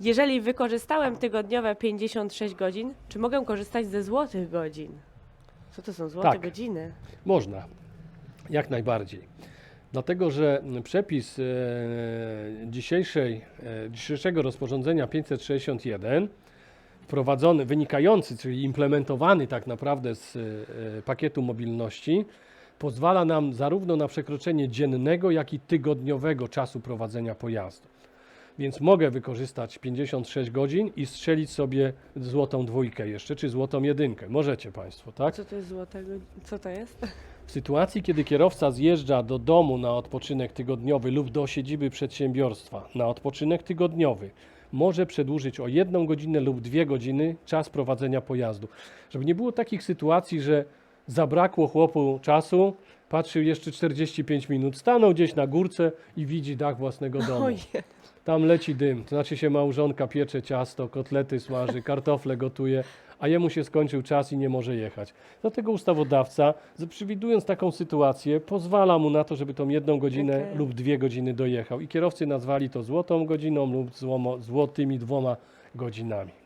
Jeżeli wykorzystałem tygodniowe 56 godzin, czy mogę korzystać ze złotych godzin? Co to są złote Tak. godziny? Można, jak najbardziej. Dlatego, że przepis e, dzisiejszej, e, dzisiejszego rozporządzenia 561, wprowadzony, wynikający, czyli implementowany tak naprawdę z e, pakietu mobilności, pozwala nam zarówno na przekroczenie dziennego, jak i tygodniowego czasu prowadzenia pojazdu. Więc mogę wykorzystać 56 godzin i strzelić sobie złotą dwójkę jeszcze, czy złotą jedynkę. Możecie Państwo, tak? Co to jest godziny? Co to jest? W sytuacji, kiedy kierowca zjeżdża do domu na odpoczynek tygodniowy lub do siedziby przedsiębiorstwa na odpoczynek tygodniowy, może przedłużyć o jedną godzinę lub dwie godziny czas prowadzenia pojazdu. Żeby nie było takich sytuacji, że zabrakło chłopu czasu, patrzył jeszcze 45 minut, stanął gdzieś na górce i widzi dach własnego domu. Tam leci dym, to znaczy się małżonka piecze ciasto, kotlety smaży, kartofle gotuje, a jemu się skończył czas i nie może jechać. Dlatego ustawodawca, przewidując taką sytuację, pozwala mu na to, żeby tą jedną godzinę Okej. lub dwie godziny dojechał. I kierowcy nazwali to złotą godziną lub złomo, złotymi dwoma godzinami.